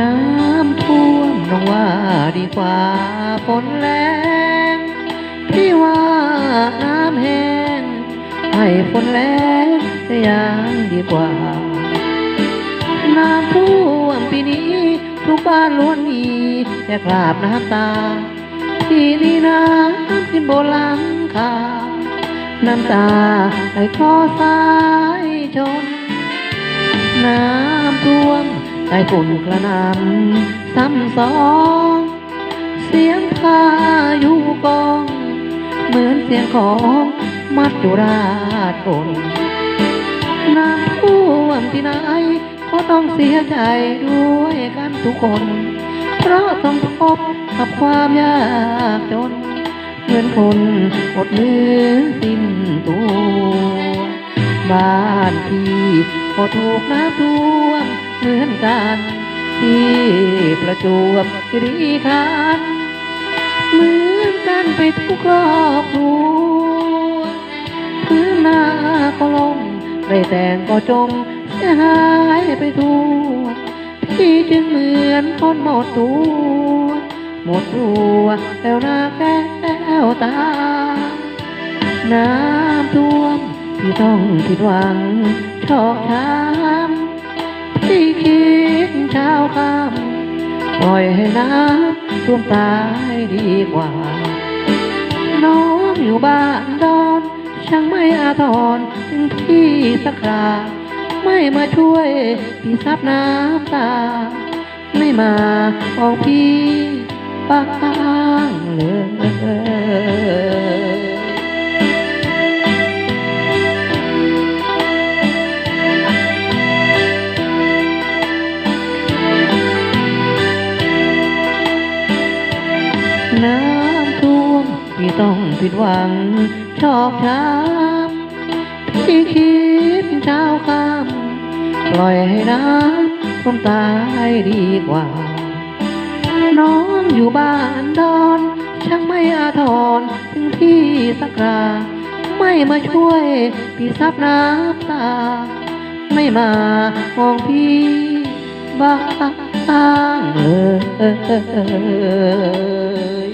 น้ำพุ่มน้องว่าดีกว่าฝนแรงพี่ว่าน้ำแห้งให้ฝนแรงจะยังดีกว่า น้ำท่วมปีนี้ทุกบ้านล้วนมีแต่กราบน้ำตาที่นี่น้ำขึ้นบนหลังคาน้ำตาไหลคอสาย วมใต้ฝุ่นกระนำซ้ำสอง เสียงพายุกอง เหมือนเสียงของมัดจุราชกลน้ำท่วมที่ไหนก็ต้องเสียใจด้วยกันทุกคน เพราะต้องพบกับความยากจน เหมือนคนอดมือสิ้นตัว บ้านพี่ ก็ถูกน้ำท่วมเหมือนกันที่ประจวบคีรีขันธ์เหมือนกันไปทุกครอบครัวพื้นนาก็ลมไรแต่งก็จมเสียหายไปทั่วพี่จึงเหมือนคนหมดตัว หมดตัวแล้วหน้าแก้วตา น้ำท่ว ที่ต้องผิดหวังชอกช้ำที่คิดเช้าค่ำปล่อยให้น้ำท่วมตายดีกว่า น้องอยู่บ้านดอนช่างไม่อาทรถึงพี่สักคราไม่มาช่วยพี่ซับน้ำตา ไม่มาของพี่บ้างเลย ที่ต้องผิดหวัง ชอกช้ำที่คิดเช้าค่ำปล่อยให้น้ำท่วมตายดีกว่า น้องอยู่บ้านดอนช่างไม่อาทรถึงพี่สักคราไม่มาช่วยพี่ซับน้ำตา ไม่มามองพี่บ้างเลย